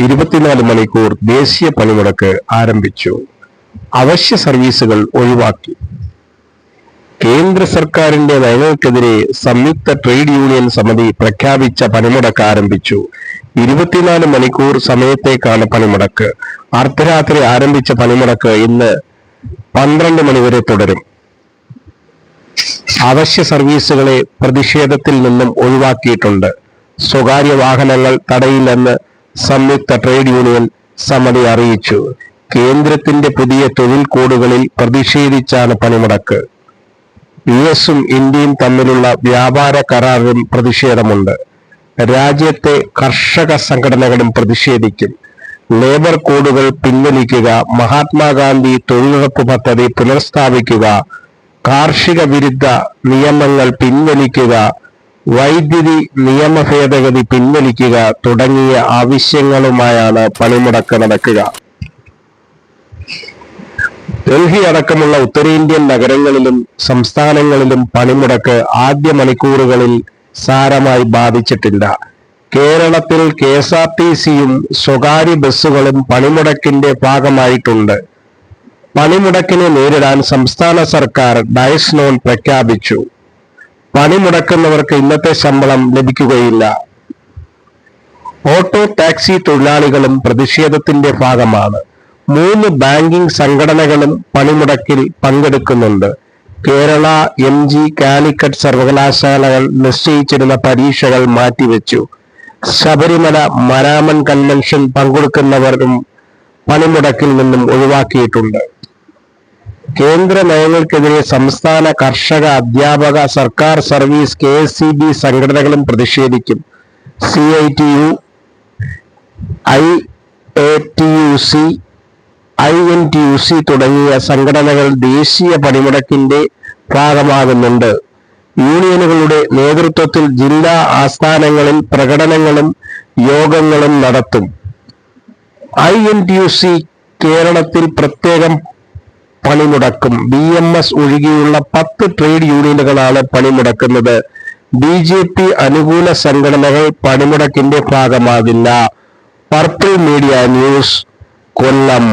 ഇരുപത്തിനാല് മണിക്കൂർ ദേശീയ പണിമുടക്ക് ആരംഭിച്ചു. അവശ്യ സർവീസുകൾ ഒഴിവാക്കി. കേന്ദ്ര സർക്കാരിന്റെ നയങ്ങൾക്കെതിരെ സംയുക്ത ട്രേഡ് യൂണിയൻ സമിതി പ്രഖ്യാപിച്ച പണിമുടക്ക് ആരംഭിച്ചു. ഇരുപത്തിനാല് മണിക്കൂർ സമയത്തേക്കാണ് പണിമുടക്ക്. അർദ്ധരാത്രി ആരംഭിച്ച പണിമുടക്ക് ഇന്ന് പന്ത്രണ്ട് മണിവരെ തുടരും. അവശ്യ സർവീസുകളെ പ്രതിഷേധത്തിൽ നിന്നും ഒഴിവാക്കിയിട്ടുണ്ട്. സ്വകാര്യ വാഹനങ്ങൾ തടയില്ലെന്ന് സംയുക്ത ട്രേഡ് യൂണിയൻ സമിതി അറിയിച്ചു. കേന്ദ്രത്തിന്റെ പുതിയ തൊഴിൽ കോഡുകളിൽ പ്രതിഷേധിച്ചാണ് പണിമുടക്ക്. യു എസും ഇന്ത്യയും തമ്മിലുള്ള വ്യാപാര കരാറിലും പ്രതിഷേധമുണ്ട്. രാജ്യത്തെ കർഷക സംഘടനകളും പ്രതിഷേധിക്കും. ലേബർ കോഡുകൾ പിൻവലിക്കുക മഹാത്മാഗാന്ധി തൊഴിലുറപ്പ് പദ്ധതി പുനഃസ്ഥാപിക്കുക കാർഷിക വിരുദ്ധ നിയമങ്ങൾ പിൻവലിക്കുക വൈദ്യുതി നിയമ ഭേദഗതി പിൻവലിക്കുക തുടങ്ങിയ ആവശ്യങ്ങളുമായാണ് പണിമുടക്ക് നടക്കുക. ഡൽഹി അടക്കമുള്ള ഉത്തരേന്ത്യൻ നഗരങ്ങളിലും സംസ്ഥാനങ്ങളിലും പണിമുടക്ക് ആദ്യ മണിക്കൂറുകളിൽ സാരമായി ബാധിച്ചിട്ടില്ല. കേരളത്തിൽ കെ എസ് ആർ ടി സിയും സ്വകാര്യ ബസ്സുകളും പണിമുടക്കിന്റെ ഭാഗമായിട്ടുണ്ട്. പണിമുടക്കിനെ നേരിടാൻ സംസ്ഥാന സർക്കാർ ഡയസ് നോൺ പ്രഖ്യാപിച്ചു. പണിമുടക്കുന്നവർക്ക് ഇന്നത്തെ ശമ്പളം ലഭിക്കുകയില്ല. ഓട്ടോ ടാക്സി തൊഴിലാളികളും പ്രതിഷേധത്തിന്റെ ഭാഗമാണ്. മൂന്ന് ബാങ്കിംഗ് സംഘടനകളും പണിമുടക്കിൽ പങ്കെടുക്കുന്നുണ്ട്. കേരള എം ജി കാലിക്കറ്റ് സർവകലാശാലകൾ നിശ്ചയിച്ചിരുന്ന പരീക്ഷകൾ മാറ്റിവെച്ചു. ശബരിമല മരാമൻ കൺവെൻഷൻ പങ്കെടുക്കുന്നവരും പണിമുടക്കിൽ നിന്നും ഒഴിവാക്കിയിട്ടുണ്ട്. കേന്ദ്ര നയങ്ങൾക്കെതിരെ സംസ്ഥാന കർഷക അധ്യാപക സർക്കാർ service K S C B സംഘടനകളും പ്രതിഷേധിക്കും. C I T U I A T U C I N T U C തുടങ്ങിയ സംഘടനകൾ ദേശീയ പണിമുടക്കിന്റെ ഭാഗമാകുന്നുണ്ട്. യൂണിയനുകളുടെ നേതൃത്വത്തിൽ ജില്ലാ ആസ്ഥാനങ്ങളിൽ പ്രകടനങ്ങളും യോഗങ്ങളും നടത്തും. I N T U C കേരളത്തിൽ പ്രത്യേകം പണിമുടക്കും. ബി എം എസ് ഒഴികെയുള്ള പത്ത് ട്രേഡ് യൂണിയനുകളാണ് പണിമുടക്കുന്നത്. ബി ജെ പി അനുകൂല സംഘടനകൾ പണിമുടക്കിന്റെ ഭാഗമാകില്ല. Purple media news Kollam.